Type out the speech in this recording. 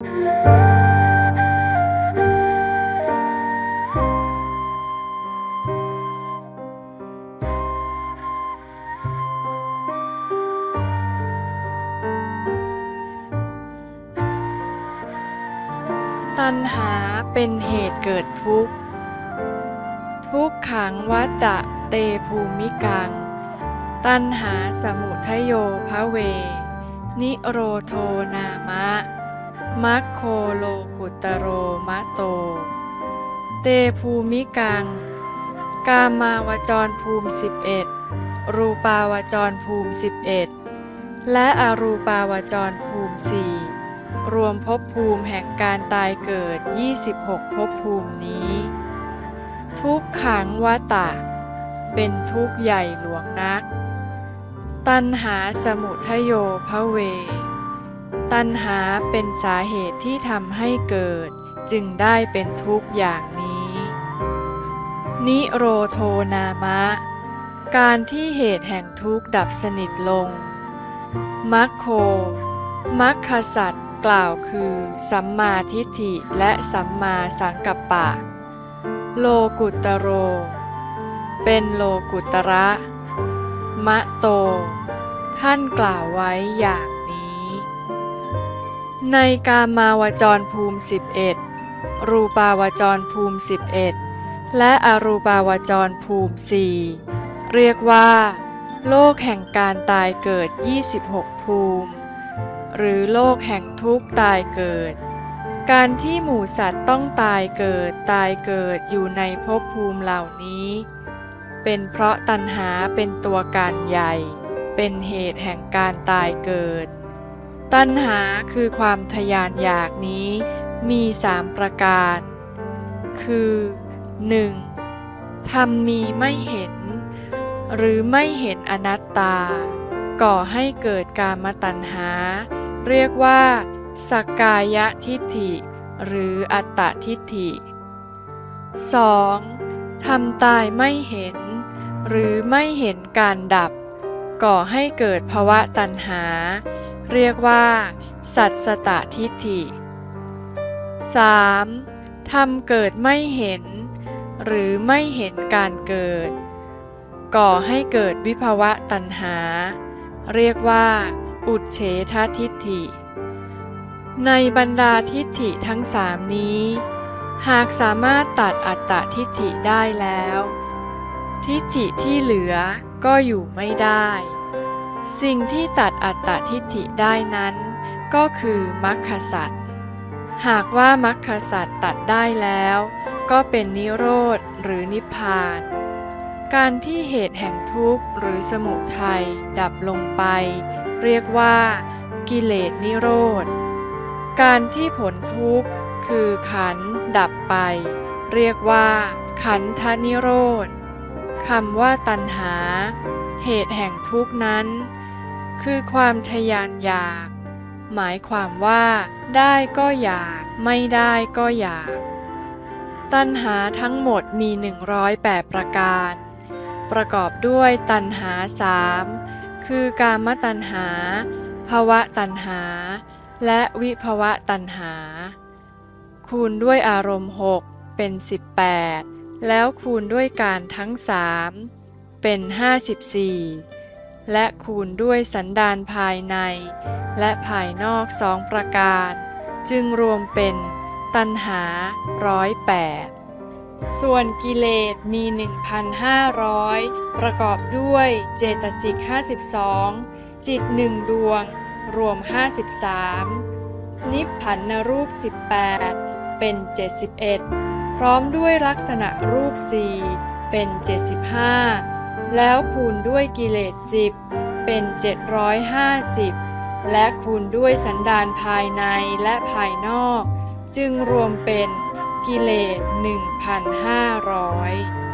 ตัณหาเป็นเหตุเกิดทุกข์ ทุกขังวัตะเตภูมิกัง ตัณหาสมุทโยภเว นิโรโทนามะ มัคโคโลกุตโรมะโต เตภูมิกัง กามาวจรภูมิ 11 รูปาวจรภูมิ 11 และอรูปาวจรภูมิสี่รวมภพภูมิแห่งการตายเกิด 26ภพภูมินี้ ทุกขังวตะ เป็นทุกข์ใหญ่หลวงนัก ตัณหาสมุทโยภเว ตัณหาเป็นสาเหตุที่ทำให้เกิด จึงได้เป็นทุกข์อย่างนี้ นิโรโทนามะ การที่เหตุแห่งทุกข์ดับสนิทลง มัคโค มัคคสัตกล่าวคือสัมมาทิฏฐิและสัมมาสังกัปปะ โลกุตโร เป็นโลกุตระ มะโต ท่านกล่าวไว้อย่าง ในกามาวจรภูมิ 11 รูปาวจรภูมิ 11 และอรูปาวจรภูมิ4เรียกว่า โลกแห่งการตายเกิด 26 ภูมิ หรือโลกแห่งทุกตายเกิด การที่หมู่สัตว์ต้องตายเกิดตายเกิดอยู่ในภพภูมิเหล่านี้ เป็นเพราะตัณหาเป็นตัวการใหญ่ เป็นเหตุแห่งการตายเกิด ตัณหาคือความทยานอยากนี้มีสามประการ คือ 1. ทำมีไม่เห็น หรือไม่เห็นอนัตตา ก่อให้เกิดการมตัณหา เรียกว่าสักกายทิฏฐิ หรืออัตตทิฏฐิ 2. ทำตายไม่เห็น หรือไม่เห็นการดับ ก่อให้เกิดภวะตัณหา เรียกว่า สัตสตทิฏฐิ 3. ทำเกิดไม่เห็น หรือไม่เห็นการเกิด ก่อให้เกิดวิภวะตัณหา เรียกว่า อุดเฉททิฏฐิ ในบรรดาทิฏฐิทั้งสามนี้ หากสามารถตัดอัตตทิฏฐิได้แล้ว ทิฏฐิที่เหลือก็อยู่ไม่ได้ สิ่งที่ตัดอัตตทิฏฐิได้นั้น ก็คือมรรคสัตว์หากว่ามรรคสัตว์ตัดได้แล้ว ก็เป็นนิโรธหรือนิพพาน การที่เหตุแห่งทุกข์หรือสมุทัยดับลงไป เรียกว่ากิเลสนิโรธ การที่ผลทุกข์คือขันดับไป เรียกว่าขันธนิโรธคำว่าตัณหา เหตุแห่งทุกข์นั้น คือความทยานอยาก หมายความว่า ได้ก็อยาก ไม่ได้ก็อยาก ตัณหาทั้งหมดมี 108 ประการ ประกอบด้วยตัณหาสามคือกามตัณหา ภวะตัณหา และวิภวะตัณหา คูณด้วยอารมณ์ 6 เป็น 18 แล้วคูณด้วยการทั้งสาม เป็น 54 และคูณด้วยสันดานภายใน และภายนอกสองประการ จึงรวมเป็นตัณหาร้อยแปดส่วนกิเลสมี 1,500 ประกอบด้วยเจตสิก 52 จิตหนึ่งดวง รวม 53 นิพพันนรูป 18 เป็น 71 พร้อมด้วยลักษณะรูป 4 เป็น 75 แล้วคูณด้วยกิเลส10เป็น 750 และคูณด้วยสันดานภายในและภายนอก จึงรวมเป็นกิเลส 1,500